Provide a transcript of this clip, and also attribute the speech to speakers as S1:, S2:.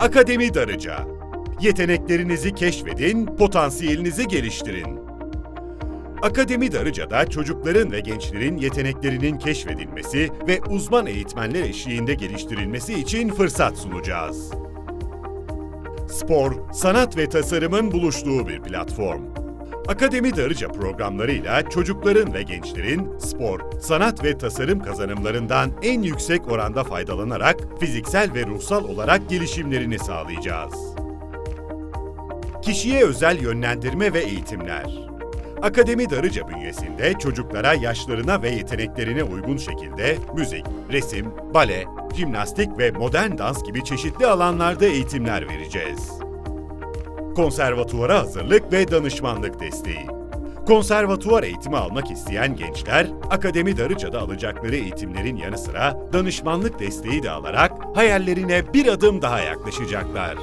S1: Akademi Darıca. Yeteneklerinizi keşfedin, potansiyelinizi geliştirin. Akademi Darıca'da çocukların ve gençlerin yeteneklerinin keşfedilmesi ve uzman eğitmenler eşliğinde geliştirilmesi için fırsat sunacağız. Spor, sanat ve tasarımın buluştuğu bir platform. Akademi Darıca programlarıyla çocukların ve gençlerin spor, sanat ve tasarım kazanımlarından en yüksek oranda faydalanarak fiziksel ve ruhsal olarak gelişimlerini sağlayacağız. Kişiye özel yönlendirme ve eğitimler. Akademi Darıca bünyesinde çocuklara yaşlarına ve yeteneklerine uygun şekilde müzik, resim, bale, jimnastik ve modern dans gibi çeşitli alanlarda eğitimler vereceğiz. Konservatuvara hazırlık ve danışmanlık desteği. Konservatuvar eğitimi almak isteyen gençler, Akademi Darıca'da alacakları eğitimlerin yanı sıra danışmanlık desteği de alarak hayallerine bir adım daha yaklaşacaklar.